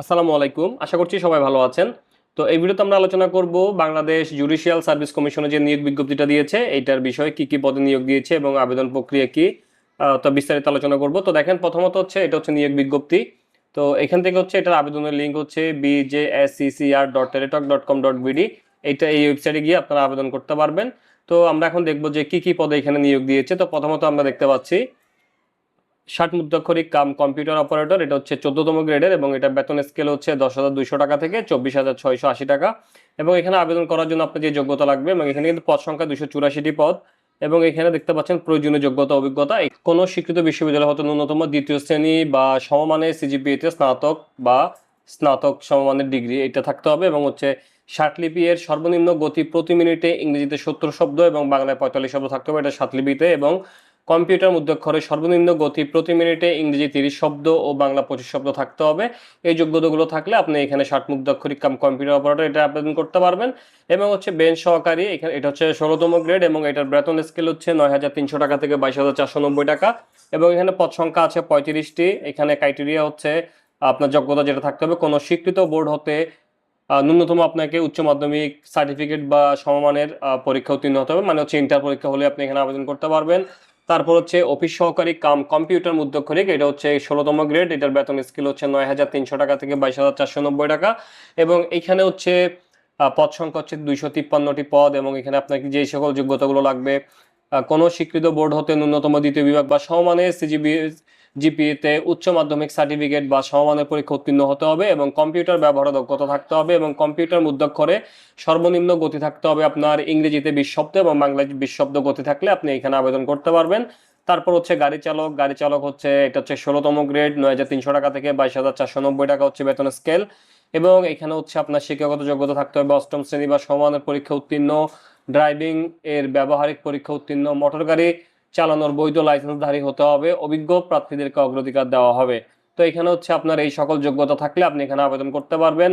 আসসালামু আলাইকুম। আশা করছি সবাই ভালো আছেন। তো এই ভিডিওতে আমরা আলোচনা করব বাংলাদেশ জুডিশিয়াল সার্ভিস কমিশনে যে নিয়োগ বিজ্ঞপ্তিটা দিয়েছে, এইটার বিষয়ে কি কি পদে নিয়োগ দিয়েছে এবং আবেদন প্রক্রিয়া কি তো বিস্তারিত আলোচনা করব। তো দেখেন, প্রথমত হচ্ছে এটা হচ্ছে নিয়োগ বিজ্ঞপ্তি। তো এখান থেকে হচ্ছে এটার আবেদনের লিঙ্ক হচ্ছে BJSCCR dot Teletalk dot com dot BD এইটা এই ওয়েবসাইটে গিয়ে আপনারা আবেদন করতে পারবেন। তো আমরা এখন দেখব যে কি কি পদে এখানে নিয়োগ দিয়েছে। তো প্রথমত আমরা দেখতে পাচ্ছি ষাট মুদ্রাক্ষরিক কাম কম্পিউটার অপারেটর, এটা হচ্ছে চোদ্দতম গ্রেডের এবং এটা বেতন স্কেল হচ্ছে দশ হাজার দুইশো টাকা থেকে চব্বিশ হাজার ছয়শো আশি টাকা। এবং এখানে আবেদন করার জন্য আপনার যে যোগ্যতা লাগবে এবং এখানে কিন্তু পদ সংখ্যা দুশো চুরাশিটি পদ এবং এখানে দেখতে পাচ্ছেন প্রয়োজনীয় যোগ্যতা, অভিজ্ঞতা। কোনো স্বীকৃত বিশ্ববিদ্যালয় হতে ন্যূনতম দ্বিতীয় শ্রেণি বা সমমানের সিজিপিএতে স্নাতক বা স্নাতক সমমানের ডিগ্রি, এটা থাকতে হবে এবং হচ্ছে ষাটলিপি এর সর্বনিম্ন গতি প্রতি মিনিটে ইংরেজিতে সত্তর শব্দ এবং বাংলায় পঁয়তাল্লিশ শব্দ থাকতে হবে, এটা ষাটলিপিতে এবং কম্পিউটার মুদ্রাক্ষরের সর্বনিম্ন গতি প্রতি মিনিটে ইংরেজি তিরিশ শব্দ ও বাংলা পঁচিশ শব্দ থাকতে হবে। এই যোগ্যতাগুলো থাকলে আপনি এখানে ষাট মুদ্রাক্ষরিক কাম কম্পিউটার অপারেটর এটা আবেদন করতে পারবেন। এবং হচ্ছে বেঞ্চ সহকারী, এখানে এটা হচ্ছে ষোলোতম গ্রেড এবং এটার বেতন স্কেল হচ্ছে নয় হাজার তিনশো টাকা থেকে বাইশ হাজার চারশো নব্বই টাকা। এবং এখানে পদ সংখ্যা আছে পঁয়ত্রিশটি। এখানে ক্রাইটেরিয়া হচ্ছে আপনার যোগ্যতা যেটা থাকতে হবে। কোনো স্বীকৃত বোর্ড হতে ন্যূনতম আপনাকে উচ্চ মাধ্যমিক সার্টিফিকেট বা সমমানের পরীক্ষা উত্তীর্ণ হতে হবে। মানে হচ্ছে ইন্টার পরীক্ষা হলে আপনি এখানে আবেদন করতে পারবেন। তারপর হচ্ছে অফিস সহকারী কাম কম্পিউটার মুদ্রাক্ষরিক এটা হচ্ছে ষোলোতম গ্রেড, এটার বেতন স্কিল হচ্ছে নয় হাজার তিনশো টাকা থেকে বাইশ হাজার চারশো নব্বই টাকা। এবং এখানে হচ্ছে পদ সংখ্যা হচ্ছে দুইশো তিপ্পান্নটি পদ এবং এখানে আপনাকে যে সকল যোগ্যতাগুলো লাগবে কোনো স্বীকৃত বোর্ড হতে ন্যূনতম দ্বিতীয় বিভাগ বা সমানে সিজিবি জিপিএতে উচ্চ মাধ্যমিক সার্টিফিকেট বা সমমানের পরীক্ষা উত্তীর্ণ হতে হবে এবং কম্পিউটার ব্যবহার দক্ষতা থাকতে হবে এবং কম্পিউটার মুদ্রাক্ষরে সর্বনিম্ন গতি থাকতে হবে। আপনার ইংরেজিতে বিশ শব্দ এবং বাংলায় বিশ শব্দ গতি থাকলে আপনি এখানে আবেদন করতে পারবেন। তারপর হচ্ছে গাড়ি চালক। গাড়ি চালক হচ্ছে, এটা হচ্ছে ষোলোতম গ্রেড নয় হাজার তিনশো টাকা থেকে বাইশ হাজার চারশো নব্বই টাকা হচ্ছে বেতন স্কেল এবং এখানে হচ্ছে আপনার শিক্ষাগত যোগ্যতা থাকতে হবে। অষ্টম শ্রেণি বা সমানের পরীক্ষা উত্তীর্ণ। ড্রাইভিং এর ব্যবহারিক পরীক্ষা উত্তীর্ণ। মোটর গাড়ি চালানোর বৈধ লাইসেন্সধারী হতে হবে, অভিজ্ঞ প্রার্থীদেরকে অগ্রাধিকার দেওয়া হবে। তো এখানে হচ্ছে আপনার এই সকল যোগ্যতা থাকলে আপনি এখানে আবেদন করতে পারবেন।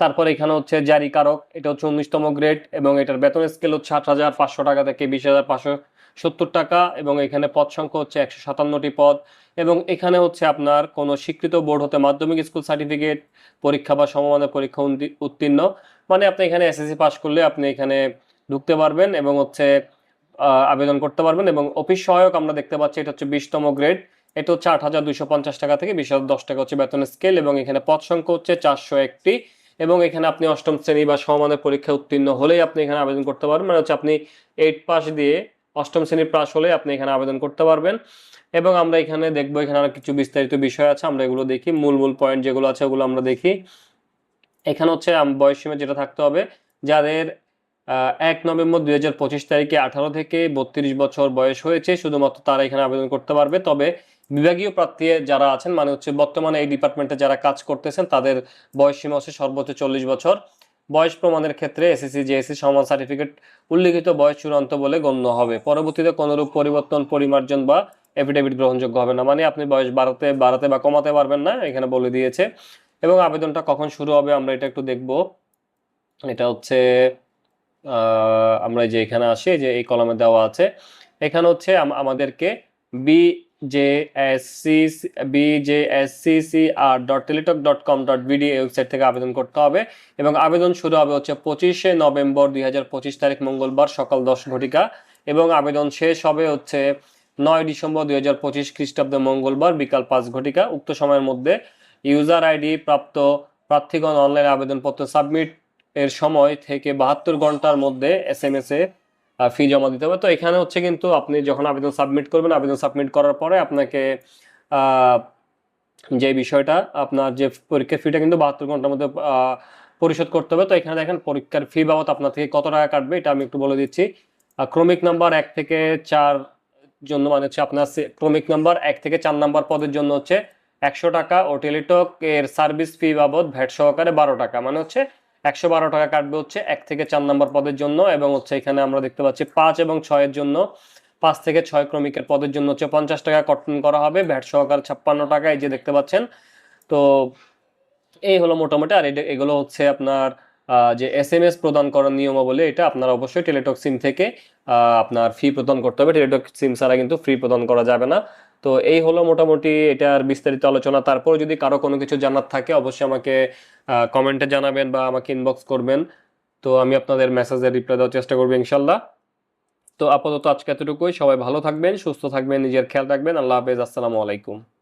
তারপর এখানে হচ্ছে জারি কারক এটা হচ্ছে উনিশতম গ্রেড এবং এটার বেতন স্কেল হচ্ছে আট হাজার পাঁচশো টাকা থেকে বিশ হাজার পাঁচশো সত্তর টাকা এবং এখানে পদ সংখ্যা হচ্ছে একশো সাতান্নটি পদ এবং এখানে হচ্ছে আপনার কোনো স্বীকৃত বোর্ড হতে মাধ্যমিক স্কুল সার্টিফিকেট, পরীক্ষা বা সমমানের পরীক্ষা উত্তীর্ণ। মানে আপনি এখানে এসএসসি পাস করলে আপনি এখানে ঢুকতে পারবেন এবং হচ্ছে আবেদন করতে পারবেন এবং অফিস সহায়ক আমরা দেখতে পাচ্ছি, এটা হচ্ছে বিশতম গ্রেড। এটা হচ্ছে আট হাজার দুইশো পঞ্চাশ টাকা থেকে বিশ হাজার দশ টাকা হচ্ছে বেতন স্কেল এবং এখানে পদ সংখ্যা হচ্ছে চারশো একটি এবং এখানে আপনি অষ্টম শ্রেণি বা সমমানের পরীক্ষা উত্তীর্ণ হলেই আপনি এখানে আবেদন করতে পারবেন। মানে হচ্ছে আপনি এইট পাস দিয়ে অষ্টম শ্রেণির পাস হলে আপনি এখানে আবেদন করতে পারবেন। এবং আমরা এখানে দেখব, এখানে আরও কিছু বিস্তারিত বিষয় আছে, আমরা এগুলো দেখি। মূল মূল পয়েন্ট যেগুলো আছে ওগুলো আমরা দেখি। এখানে হচ্ছে বয়স সীমা যেটা থাকতে হবে, যাদের এক নভেম্বর দুই হাজার পঁচিশ তারিখে আঠারো থেকে বত্রিশ বছর বয়স হয়েছে, শুধুমাত্র তারা এখানে আবেদন করতে পারবে। তবে বিভাগীয় প্রার্থী যারা আছেন মানে হচ্ছে বর্তমানে এই ডিপার্টমেন্টে যারা কাজ করতেছেন, তাদের বয়স সীমা হচ্ছে সর্বোচ্চ চল্লিশ বছর। বয়স প্রমাণের ক্ষেত্রে এসএসসি জেএসসি সমান সার্টিফিকেট উল্লিখিত বয়স চূড়ান্ত বলে গণ্য হবে। পরবর্তীতে কোনরূপ পরিবর্তন, পরিমার্জন বা এফিডেভিট গ্রহণযোগ্য হবে না। মানে আপনি বয়স বাড়াতে বাড়াতে বা কমাতে পারবেন না, এখানে বলে দিয়েছে। এবং আবেদনটা কখন শুরু হবে আমরা এটা একটু দেখব। এটা হচ্ছে আমরা যে এখানে আসি যে এই কলামে দেওয়া আছে। এখানে হচ্ছে আমাদেরকে B J S C B C C R dot Teletalk dot com dot BD এই ওয়েবসাইট থেকে আবেদন করতে হবে এবং আবেদন শুরু হবে হচ্ছে পঁচিশে নভেম্বর দুই হাজার পঁচিশ তারিখ মঙ্গলবার সকাল দশ ঘটিকা এবং আবেদন শেষ হবে হচ্ছে নয় ডিসেম্বর দুই হাজার পঁচিশ খ্রিস্টাব্দ মঙ্গলবার বিকাল পাঁচ ঘটিকা। উক্ত সময়ের মধ্যে ইউজার আইডি প্রাপ্ত প্রার্থীগণ অনলাইন আবেদনপত্র সাবমিট এর সময় থেকে বাহাত্তর ঘণ্টার মধ্যে এস এম এস এ ফি জমা দিতে হবে। তো এখানে হচ্ছে কিন্তু আপনি যখন আবেদন সাবমিট করবেন, আবেদন সাবমিট করার পরে আপনাকে যে বিষয়টা, আপনার যে পরীক্ষার ফিটা কিন্তু বাহাত্তর ঘণ্টার মধ্যে পরিশোধ করতে হবে। তো এখানে দেখেন পরীক্ষার ফি বাবদ আপনার থেকে কত টাকা কাটবে, এটা আমি একটু বলে দিচ্ছি। ক্রমিক নাম্বার এক থেকে চার জন্য মানে হচ্ছে আপনার ক্রমিক নাম্বার এক থেকে চার নাম্বার পদের জন্য হচ্ছে একশো টাকা। ও টেলিটক এর সার্ভিস ফি বাবদ ভ্যাট সহকারে বারো টাকা। মানে হচ্ছে একশো বারো টাকা কাটবে হচ্ছে এক থেকে চার নম্বর পদের জন্য এবং হচ্ছে এখানে আমরা দেখতে পাচ্ছি পাঁচ এবং ছয়ের জন্য, পাঁচ থেকে ছয় ক্রমিকের পদের জন্য হচ্ছে পঞ্চাশ টাকা কর্তন করা হবে ভ্যাট সহকার ছাপ্পান্ন টাকা, এই যে দেখতে পাচ্ছেন। তো এই হলো মোটামুটি, আর এগুলো হচ্ছে আপনার যে এস এম এস প্রদান করার নিয়মাবলী, এটা আপনার অবশ্যই টেলিটক সিম থেকে আপনার ফি প্রদান করতে হবে। টেলিটক সিম ছাড়া কিন্তু ফ্রি প্রদান করা যাবে না। তো এই হলো মোটামুটি এটার বিস্তারিত আলোচনা। তারপর যদি কারও কোনো কিছু জানার থাকে, অবশ্যই আমাকে কমেন্টে জানাবেন বা আমাকে ইনবক্স করবেন। তো আমি আপনাদের মেসেজের রিপ্লাই দেওয়ার চেষ্টা করব ইনশাল্লাহ। তো আপাতত আজকে এতটুকুই। সবাই ভালো থাকবেন, সুস্থ থাকবেন, নিজের খেয়াল রাখবেন। আল্লাহ হাফেজ। আসসালামু আলাইকুম।